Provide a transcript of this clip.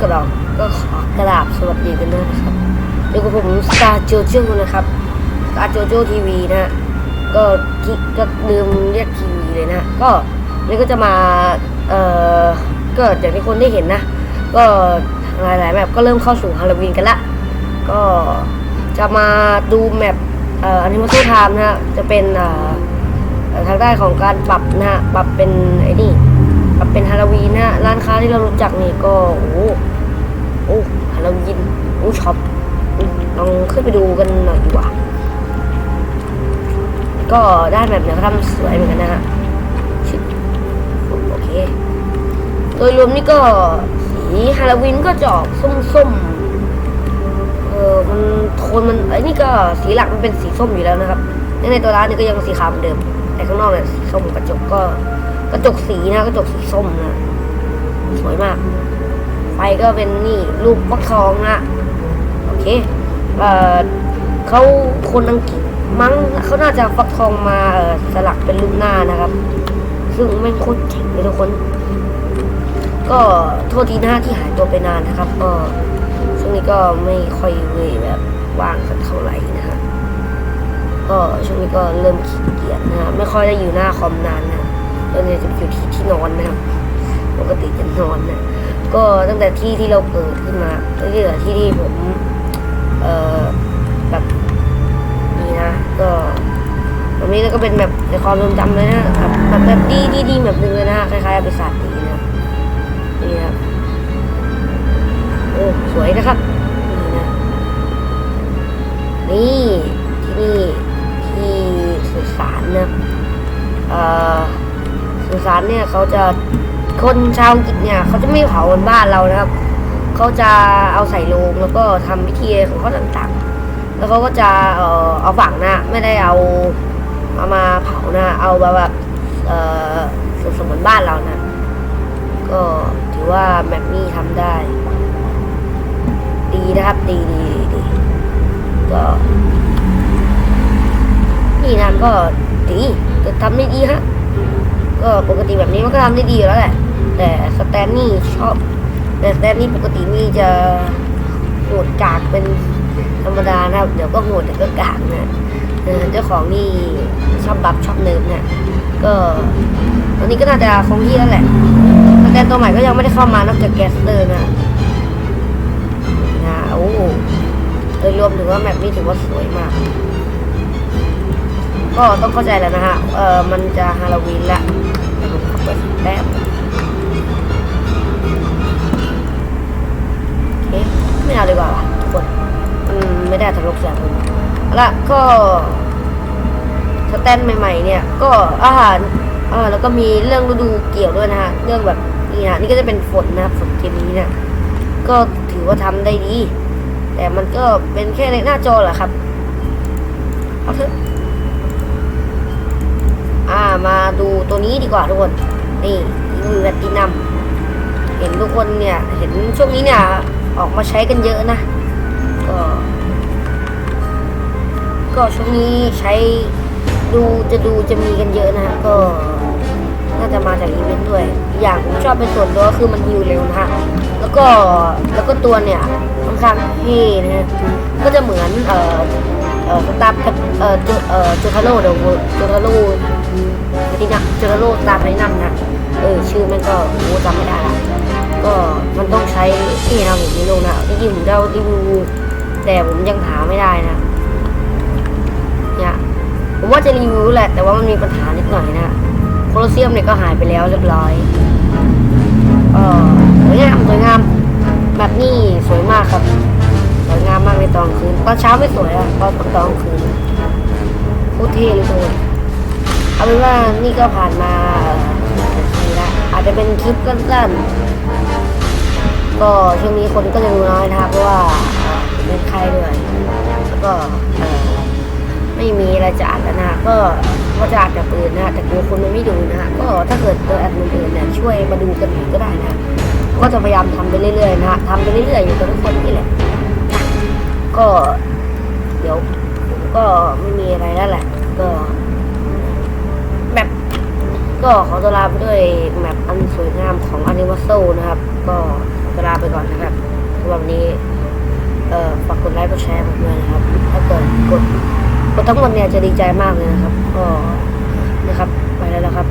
กับเราก็ขอกราบสวัสดีกันด้วยนะครับอยู่กับผมสตาร์โจโจนะครับสตาร์โจโจทีวีนะก็ที่ก็ลืมเรียกทีวีเลยนะ ก็นี่ก็จะมาเอ่อก็อย่างที่คนได้เห็นนะ ก็หลายๆแมปก็เริ่มเข้าสู่ฮาโลวีนกันละก็จะมาดูแมปเอ่ออนิเมชั่นไทม์นะฮะจะเป็นเอ่อทางด้านของการปรับนะฮะปรับเป็นไอ้นี่ เป็นฮาโลวีนนะร้านค้าที่เรารู้จักนี่ก็โอ้โหโอ้ฮาโลวีนโอ้ช็อปลองขึ้นไปดูกันหน่อยดีกว่า ก็ด้านแบบเนี่ยเขาทำสวยเหมือนกันนะฮะโอเค โดยรวมนี่ก็สีฮาโลวีนก็จะออกส้มๆ เออมันโทนมันไอ้นี่ก็สีหลักมันเป็นสีส้มอยู่แล้วนะครับ ในตัวร้านนี่ก็ยังสีขาวเหมือนเดิม แต่ข้างนอกเนี่ยสีส้มกระจกก็ กระจกสีนะกระจกสีส้มนะสวยมาก ไฟก็เป็นนี่รูปฟักทองนะโอเคเออเขาคนอังกฤษมั้งเขาน่าจะฟักทองมาสลักเป็นรูปหน้านะครับ ซึ่งไม่งโคตรเจ๋งเลยทุกคน ก็โทษทีหน้าที่หายตัวไปนานนะครับ ก็ช่วงนี้ก็ไม่ค่อยเวยแบบว่างสักเท่าไหร่นะฮะก็ช่วงนี้ก็เริ่มขี้เกียจนะไม่ค่อยได้อยู่หน้าคอมนานนะ ตอนนี้จะอยู่ที่ที่นอนนะครับปกติจะนอนนะก็ตั้งแต่ที่ที่เราเปิดขึ้นมาก็คือที่ที่ผมเอ่อแบบนี่นะก็แบบนี้ก็เป็นแบบในความทรงจำเลยนะครับแบบแบบดีดีดีแบบนึงเลยนะคล้ายๆเอาไปสาดดีนะนี่ครับโอ้สวยนะครับนี่นะนี่ที่นี่ที่สุสานนะเอ่อ สุสานเนี่ยเขาจะคนชาวอังกฤษเนี่ยเขาจะไม่เผาบนบ้านเรานะครับ เขาจะเอาใส่โลงแล้วก็ทำพิธีของเขาต่างๆ แล้วเขาก็จะเอ่อเอาฝังนะไม่ได้เอาเอามาเผานะ เอาแบบแบบเอ่อสมเหมือนบ้านเรานะ ก็ถือว่าแมปนี้ทำได้ ดีนะครับดีดีดีดีก็นี่นะก็ดีก็ทำได้ดีฮะ ก็ปกติแบบนี้มันก็ทำได้ดีอยู่แล้วแหละ แต่สแตนนี่ชอบ แต่สแตนนี่ปกตินี่จะโหดกากเป็นธรรมดานะครับเดี๋ยวก็โหดแต่ก็กากนะเออเจ้าของนี่ชอบบัฟชอบเนิร์ฟเนี่ยก็ตอนนี้ก็น่าจะคงที่แล้วแหละสแตนตัวใหม่ก็ยังไม่ได้เข้ามานอกจากแกสเตอร์นะนะโอ้โหโดยรวมถือว่าแมปนี้ถือว่าสวยมาก ก็ต้องเข้าใจแล้วนะฮะเออมันจะฮาโลวีนละ เอาละก็สแตนใหม่ ๆ เนี่ย ก็อาหารเออแล้วก็มีเรื่องฤดูเกี่ยวด้วยนะฮะเรื่องแบบนี่ฮะนี่ก็จะเป็นฝนนะครับฝนเกมนี้เนี่ยก็ถือว่าทำได้ดี แต่มันก็เป็นแค่ในหน้าจอแหละครับเอาเถอะอ่ามาดูตัวนี้ดีกว่าทุกคนนี่มือแบตตินัมเห็นทุกคนเนี่ย เห็นช่วงนี้เนี่ย ออกมาใช้กันเยอะนะ ก็ ก็ช่วงนี้ใช้ดูจะดูจะมีกันเยอะนะฮะก็น่าจะมาจากอีเวนต์ด้วย อย่างผมชอบเป็นส่วนตัวคือมันฮิวเร็วนะฮะแล้วก็แล้วก็ตัวเนี่ยค่อนข้างเท่นะฮะก็จะเหมือนเอ่อเอ่อสตาร์เอ่อจูเอ่อจูทาโร่เดอะจูทาโร่ที่นะจูทาโร่ตามในนั่นนะเออชื่อมันก็โอ้จำไม่ได้ละก็มันต้องใช้ที่นะผมไม่รู้นะจริงๆผมจะเอารีวิวแต่ผมยังหาไม่ได้นะ ผมว่าจะรีวิวแหละ แต่ว่ามันมีปัญหานิดหน่อยนะโคลอเซียมเนี่ยก็หายไปแล้วเรียบร้อยเออสวยงามสวยงามแบบนี้สวยมากครับสวยงามมากในตอนคืนตอนเช้าไม่สวยอะตอนตอนกลางคืนโคตรเท่เลยทุกคนเอาเป็นว่านี่ก็ผ่านมาทีละอาจจะเป็นคลิปสั้นๆก็ช่วงนี้คนก็ยังน้อยนะครับเพราะว่าเอ่อเป็นไข้ด้วยแล้วก็เออ ไม่มีอะไรจะอัดแล้วนะก็ก็จะอัดแบบอื่นนะแต่กลัวคนมันไม่ดูนะก็ถ้าเกิดเจออัดมันอื่นเนี่ยช่วยมาดูกันอีกก็ได้นะ ก็จะพยายามทำไปเรื่อยๆนะทำไปเรื่อยๆอยู่กับทุกคนนี่แหละนะก็เดี๋ยวผมก็ไม่มีอะไรแล้วแหละ ก็แบบก็ขอตัวลาไปด้วยแมปอันสวยงามของอนิวาโซนะครับ ก็ก็ลาไปก่อนนะครับสำหรับวันนี้เอ่อฝากกดไลค์กดแชร์ผมด้วยนะครับ ถ้าเกิดกด ทั้งหมดเนี่ยจะดีใจมากเลยนะครับ ก็นะครับ ไปแล้วครับ